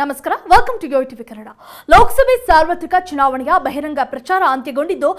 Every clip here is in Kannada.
ನಮಸ್ಕಾರ welcome to Yo TV Kannada ಲೋಕಸಭೆ ಸಾರ್ವತ್ರಿಕ ಚುನಾವಣೆಯ ಬಹಿರಂಗ ಪ್ರಚಾರ ಅಂತ್ಯಗೊಂಡಿದ್ದು,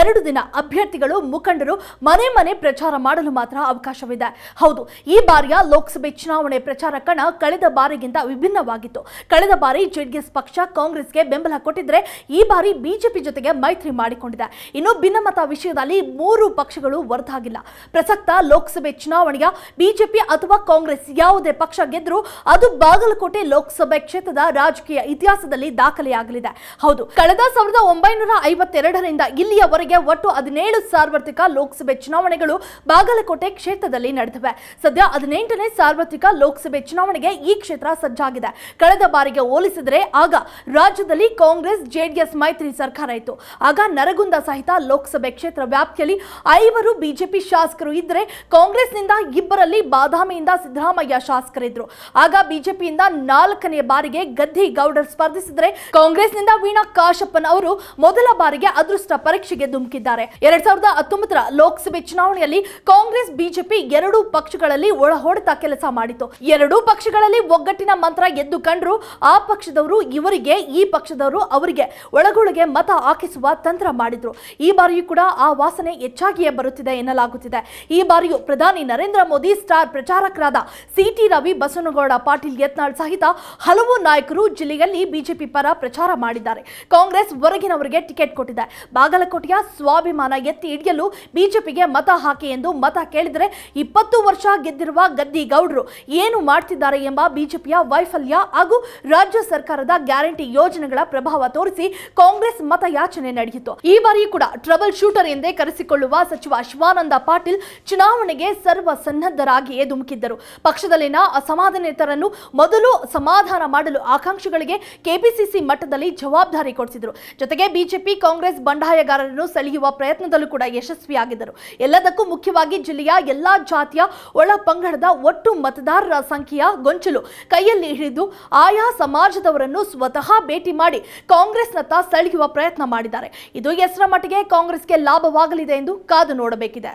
ಎರಡು ದಿನ ಅಭ್ಯರ್ಥಿಗಳು, ಮುಖಂಡರು ಮನೆ ಮನೆ ಪ್ರಚಾರ ಮಾಡಲು ಮಾತ್ರ ಅವಕಾಶವಿದೆ. ಹೌದು, ಈ ಬಾರಿಯ ಲೋಕಸಭೆ ಚುನಾವಣೆ ಪ್ರಚಾರ ಕಣ ಕಳೆದ ಬಾರಿಗಿಂತ ವಿಭಿನ್ನವಾಗಿತ್ತು. ಕಳೆದ ಬಾರಿ ಜೆಡಿಎಸ್ ಪಕ್ಷ ಕಾಂಗ್ರೆಸ್ಗೆ ಬೆಂಬಲ ಕೊಟ್ಟಿದ್ರೆ, ಈ ಬಾರಿ ಬಿಜೆಪಿ ಜೊತೆಗೆ ಮೈತ್ರಿ ಮಾಡಿಕೊಂಡಿದೆ. ಇನ್ನು ಭಿನ್ನಮತ ವಿಷಯದಲ್ಲಿ ಮೂರು ಪಕ್ಷಗಳು ಹೊರತಾಗಿಲ್ಲ. ಪ್ರಸಕ್ತ ಲೋಕಸಭೆ ಚುನಾವಣೆಯ ಬಿಜೆಪಿ ಅಥವಾ ಕಾಂಗ್ರೆಸ್ ಯಾವುದೇ ಪಕ್ಷ ಗೆದ್ದರೂ ಅದು ಬಾಗಲಕೋಟೆ ಲೋಕಸಭೆ ಕ್ಷೇತ್ರದ ರಾಜಕೀಯ ಇತಿಹಾಸದಲ್ಲಿ ದಾಖಲೆಯಾಗಲಿದೆ. ಹೌದು, ಕಳೆದ ಸಾವಿರದ ಒಂಬೈನೂರ ಐವತ್ತೆರಡರಿಂದ ಇಲ್ಲಿಯವರೆಗೆ ಒಟ್ಟು ಹದಿನೇಳು ಸಾರ್ವತ್ರಿಕ ಲೋಕಸಭೆ ಚುನಾವಣೆಗಳು ಬಾಗಲಕೋಟೆ ಕ್ಷೇತ್ರದಲ್ಲಿ ನಡೆದಿವೆ. ಸದ್ಯ ಹದಿನೆಂಟನೇ ಸಾರ್ವತ್ರಿಕ ಲೋಕಸಭೆ ಚುನಾವಣೆಗೆ ಈ ಕ್ಷೇತ್ರ ಸಜ್ಜಾಗಿದೆ. ಕಳೆದ ಬಾರಿಗೆ ಹೋಲಿಸಿದರೆ ಆಗ ರಾಜ್ಯದಲ್ಲಿ ಕಾಂಗ್ರೆಸ್, ಜೆಡಿಎಸ್, ಮೈತ್ರಿ ಸರ್ಕಾರ ಇತ್ತು. ಆಗ ನರಗುಂದ ಸಹಿತ ಲೋಕಸಭೆ ಕ್ಷೇತ್ರ ವ್ಯಾಪ್ತಿಯಲ್ಲಿ ಐವರು ಬಿಜೆಪಿ ಶಾಸಕರು ಇದ್ದರೆ ಕಾಂಗ್ರೆಸ್ನಿಂದ ಇಬ್ಬರಲ್ಲಿ ಬಾದಾಮಿಯಿಂದ ಸಿದ್ದರಾಮಯ್ಯ ಶಾಸಕರಿದ್ರು. ಆಗ ಬಿಜೆಪಿಯಿಂದ ನಾಲ್ಕನೇ ಬಾರಿಗೆ ಗದ್ದಿ ಗೌಡರ್ ಸ್ಪರ್ಧಿಸಿದರೆ ಕಾಂಗ್ರೆಸ್ನಿಂದ ವೀಣಾ ಕಾಶಪ್ಪನ್ ಅವರು ಮೊದಲ ಬಾರಿಗೆ ಅದೃಷ್ಟ ಪರೀಕ್ಷೆಗೆ ಧುಮುಕಿದ್ದಾರೆ. ಎರಡ್ ಸಾವಿರದ ಹತ್ತೊಂಬತ್ತರ ಲೋಕಸಭೆ ಚುನಾವಣೆಯಲ್ಲಿ ಕಾಂಗ್ರೆಸ್, ಬಿಜೆಪಿ ಎರಡೂ ಪಕ್ಷಗಳಲ್ಲಿ ಒಳಹೊಡೆತ ಕೆಲಸ ಮಾಡಿತು ಎರಡೂ ಪಕ್ಷಗಳಲ್ಲಿ ಒಗ್ಗಟ್ಟಿನ ಮಂತ್ರ ಎದ್ದು ಕಂಡ್ರು ಆ ಪಕ್ಷದವರು, ಇವರಿಗೆ, ಈ ಪಕ್ಷದವರು ಅವರಿಗೆ ಒಳಗೊಳಗೆ ಮತ ಹಾಕಿಸುವ ತಂತ್ರ ಮಾಡಿದ್ರು. ಈ ಬಾರಿಯೂ ಕೂಡ ಆ ವಾಸನೆ ಹೆಚ್ಚಾಗಿಯೇ ಬರುತ್ತಿದೆ ಎನ್ನಲಾಗುತ್ತಿದೆ. ಈ ಬಾರಿಯೂ ಪ್ರಧಾನಿ ನರೇಂದ್ರ ಮೋದಿ ಸ್ಟಾರ್ ಪ್ರಚಾರಕರಾದ ಸಿಟಿ ರವಿ ಬಸವನಗೌಡ, ಪಾಟೀಲ್ ಯತ್ನಾಳ್ ಸಹಿತ ಹಲವು ನಾಯಕರು ಜಿಲ್ಲೆಯಲ್ಲಿ ಬಿಜೆಪಿ ಪರ ಪ್ರಚಾರ ಮಾಡಿದ್ದಾರೆ. ಕಾಂಗ್ರೆಸ್ ಹೊರಗಿನವರಿಗೆ ಟಿಕೆಟ್ ಕೊಟ್ಟಿದೆ. ಬಾಗಲಕೋಟೆಯ ಸ್ವಾಭಿಮಾನ ಎತ್ತಿ ಹಿಡಿಯಲು ಬಿಜೆಪಿಗೆ ಮತ ಹಾಕಿ ಎಂದು ಮತ ಕೇಳಿದರೆ ಇಪ್ಪತ್ತು ವರ್ಷ ಗೆದ್ದಿರುವ ಗದ್ದಿ ಗೌಡ್ರು ಏನು ಮಾಡ್ತಿದ್ದಾರೆ ಎಂಬ ಬಿಜೆಪಿಯ ವೈಫಲ್ಯ ಹಾಗೂ ರಾಜ್ಯ ಸರ್ಕಾರದ ಗ್ಯಾರಂಟಿ ಯೋಜನೆಗಳ ಪ್ರಭಾವ ತೋರಿಸಿ ಕಾಂಗ್ರೆಸ್ ಮತಯಾಚನೆ ನಡೆಯಿತು. ಈ ಬಾರಿ ಕೂಡ ಟ್ರಬಲ್ ಶೂಟರ್ ಎಂದೇ ಕರೆಸಿಕೊಳ್ಳುವ ಸಚಿವ ಶಿವಾನಂದ ಪಾಟೀಲ್ ಚುನಾವಣೆಗೆ ಸರ್ವ ಸನ್ನದ್ಧರಾಗಿಯೇ ಧುಮುಕಿದ್ದರು ಪಕ್ಷದಲ್ಲಿನ ಅಸಮಾಧಾನಿತರನ್ನು ಮೊದಲು ಸಮಾಧಾನ ಮಾಡಲು ಆಕಾಂಕ್ಷಿಗಳಿಗೆ ಕೆಪಿಸಿಸಿ ಮಟ್ಟದಲ್ಲಿ ಜವಾಬ್ದಾರಿ ಕೊಡಿಸಿದರು. ಜೊತೆಗೆ ಬಿಜೆಪಿ, ಕಾಂಗ್ರೆಸ್ ಬಂಡಾಯಗಾರರನ್ನು ಸೆಳೆಯುವ ಪ್ರಯತ್ನದಲ್ಲೂ ಕೂಡ ಯಶಸ್ವಿಯಾಗಿದ್ದರು. ಎಲ್ಲದಕ್ಕೂ ಮುಖ್ಯವಾಗಿ ಜಿಲ್ಲೆಯ ಎಲ್ಲಾ ಜಾತಿಯ ಒಳ ಪಂಗಡದ ಒಟ್ಟು ಮತದಾರರ ಸಂಖ್ಯೆಯ ಗೊಂಚಲು ಕೈಯಲ್ಲಿ ಹಿಡಿದು ಆಯಾ ಸಮಾಜದವರನ್ನು ಸ್ವತಃ ಭೇಟಿ ಮಾಡಿ ಕಾಂಗ್ರೆಸ್ನತ್ತ ಸೆಳೆಯುವ ಪ್ರಯತ್ನ ಮಾಡಿದ್ದಾರೆ. ಇದು ಎಷ್ಟರ ಮಟ್ಟಿಗೆ ಕಾಂಗ್ರೆಸ್ಗೆ ಲಾಭವಾಗಲಿದೆ ಎಂದು ಕಾದು ನೋಡಬೇಕಿದೆ.